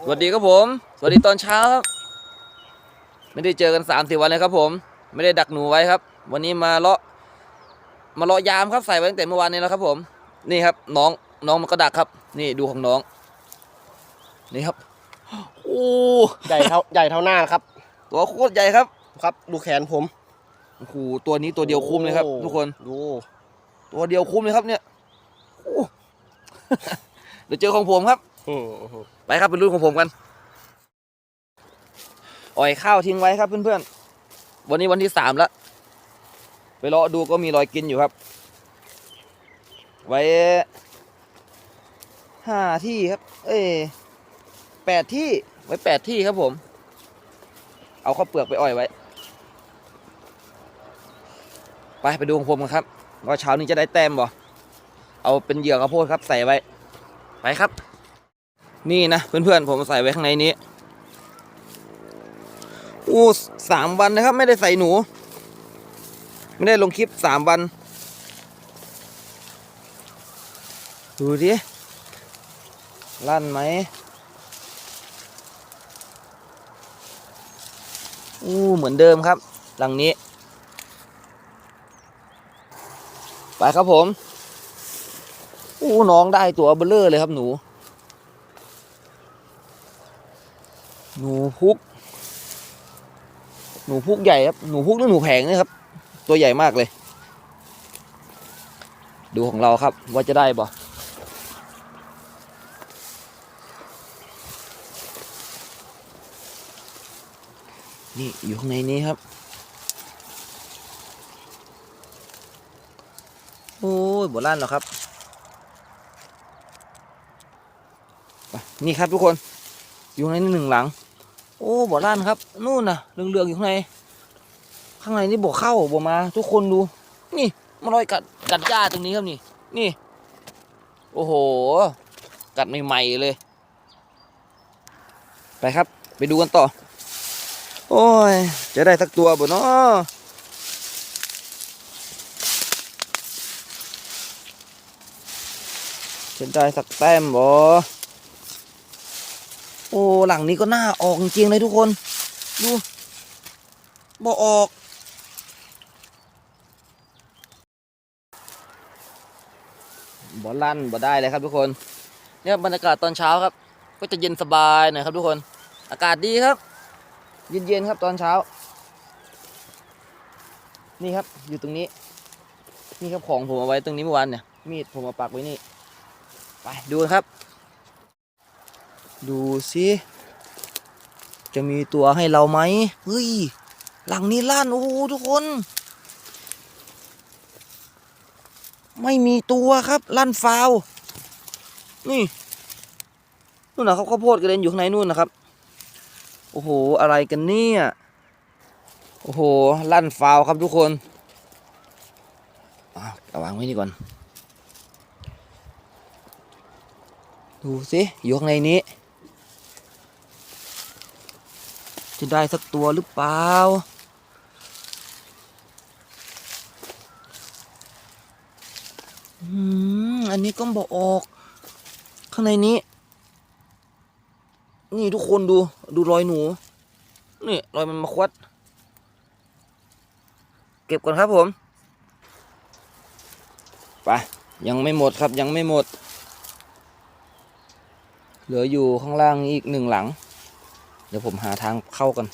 สวัสดีครับผม สวัสดีตอนเช้าครับ ไม่ได้เจอกันสามสี่วันเลยครับผม ไม่ได้ดักหนูไว้ครับ วันนี้มาเลาะ มาเลาะยามครับใส่ไว้ตั้งแต่เมื่อวานนี้แล้วครับ ผม นี่ครับ น้องน้องมันก็ดักครับ นี่ดูของน้อง นี่ครับ โอ้ใหญ่เท่าใหญ่เท่าหน้าครับ ตัวโคตรใหญ่ครับ ครับดูแขนผมโอ้โหตัวนี้ตัวเดียวคุ้มเลยครับโอ้ทุกคนดูตัวเดียวคุ้มเลยครับเนี่ยโอ้เดี๋ยวเจอของผมครับอืม ไปครับเป็นรุ่นของผมกันอ่อยข้าวทิ้งไว้ครับเพื่อนๆ วันนี้วันที่สามแล้ว ไปเลาะดูก็มีรอยกินอยู่ครับ ไว้ห้าที่ครับ เอ้ยแปดที่ไว้แปดที่ครับผม เอาข้าวเปลือกไปอ่อยไว้ ไปไปดูของผมกันครับว่าเช้านี้จะได้แต้มบ่เอาเป็นเหยื่อข้าวโพดครับใส่ไว้ ไปครับ นี่นะเพื่อนๆผมใส่ไว้ข้างในนี้อู้สามวันนะครับ ไม่ได้ใส่หนู ไม่ได้ลงคลิปสามวัน ดูดิลั่นไหมอู้เหมือนเดิมครับ หลังนี้ ไปครับผมอู้น้องได้ตัวเบลเลอร์เลยครับหนู หนูพุก หนูพุกใหญ่ครับ หนูพุกหรือหนูแผงนี่ครับ ตัวใหญ่มากเลย ดูของเราครับว่าจะได้บ่นี่อยู่ข้างในนี้ครับ โอ้ยบลั่นหรอครับ นี่ครับทุกคน อยู่ในนี้หนึ่งหลัง โอ้บ่อลั่นครับ นู่นน่ะเหลืองๆอยู่ข้างในข้างในนี่บ่อเข้าบ่อมา ทุกคนดู นี่มาลอยกัดกัดหญ้าตรงนี้ครับนี่ นี่ โอ้โห กัดใหม่ๆเลย ไปครับ ไปดูกันต่อ โอ้ย จะได้สักตัวบ่เนาะจะได้สักแต้มบ่ หลังนี้ก็น่าออกจริงเลยทุกคน ดูบอออกบอลั่นบอได้เลยครับทุกคน เนี่ยบรรยากาศตอนเช้าครับ ก็จะเย็นสบายหน่อยครับทุกคน อากาศดีครับ เย็นๆครับตอนเช้า นี่ครับอยู่ตรงนี้ นี่ครับของผมเอาไว้ตรงนี้เมื่อวานเนี่ย มีดผมมาปักไว้นี่ ไปดูครับ ดูสิ จะมีตัวให้เราไหมเฮ้ย หลังนี้ลั่นโอ้โหทุกคน ไม่มีตัวครับลั่นฟาว นี่นู่นนะเขาข้าวโพดกระเด็นอยู่ข้างในนู่นนะครับ โอ้โห อะไรกันเนี่ย โอ้โห ลั่นฟาวครับทุกคนเอาวางไว้นี่ก่อน ดูสิอยู่ข้างในนี้ จะได้สักตัวหรือเปล่า อืม อันนี้ก็บอกออก ข้างในนี้ นี่ทุกคนดู ดูรอยหนู นี่รอยมันมาควัด เก็บก่อนครับผม ไป ยังไม่หมดครับยังไม่หมด เหลืออยู่ข้างล่างอีกหนึ่งหลัง ดี๋ยวผมหาทางเข้ากัน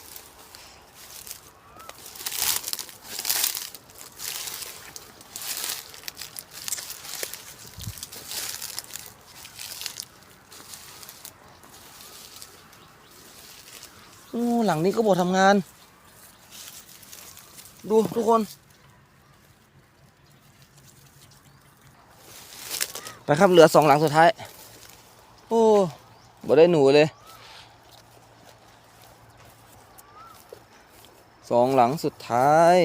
โอ้หลังนี้ก็บอกทำงาน ดูทุกคน ไปครับเหลือสองหลังสุดท้าย โอ้บ่ได้หนูเลย สองหลังสุดท้าย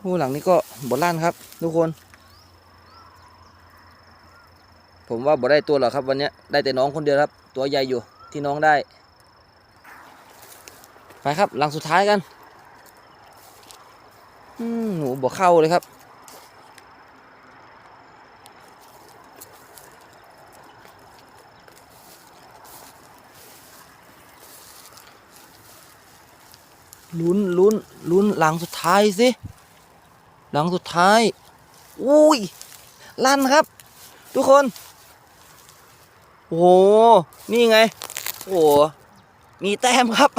โอ้หลังนี้ก็บดลั่นครับ ทุกคน ผมว่าบ่ได้ตัวหรอกครับวันนี้ได้แต่น้องคนเดียวครับ ตัวใหญ่อยู่ที่น้องได้ ไปครับหลังสุดท้ายกัน หนูบ่เข้าเลยครับ ลุ้นลุ้นลุ้นหลังสุดท้ายสิ หลังสุดท้าย อุ้ย ลั่นครับ ทุกคน โอ้โห นี่ไง โอ้โหมีแต้มครับ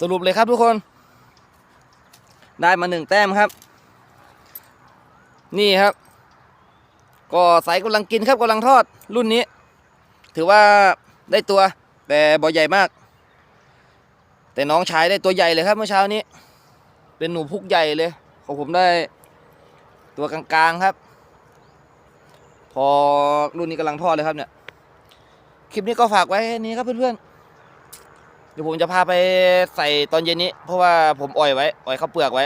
สรุปเลยครับทุกคน ได้มาหนึ่งแต้มครับ นี่ครับ ก็สายกำลังกินครับกำลังทอดรุ่นนี้ ถือว่าได้ตัว แต่บ่อใหญ่มาก แต่น้องชายได้ตัวใหญ่เลยครับเมื่อเช้านี้ เป็นหนูพุกใหญ่เลย ของผมได้ตัวกลางๆครับ พอรุ่นนี้กำลังทอดเลยครับเนี่ย คลิปนี้ก็ฝากไว้นี้ครับเพื่อนๆ เดี๋ยวผมจะพาไปใส่ตอนเย็นนี้ เพราะว่าผมอ่อยไว้อ่อยข้าวเปลือกไว้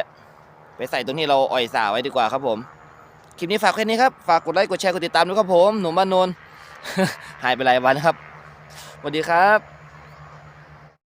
ไปใส่ตรงที่เราอ่อยสาไว้ดีกว่าครับผม คลิปนี้ฝากแค่นี้ครับ ฝากกดไลค์กดแชร์กดติดตามด้วยครับผม หนุ่มบ้านนนหายไปหลายวันครับสวัสดีครับ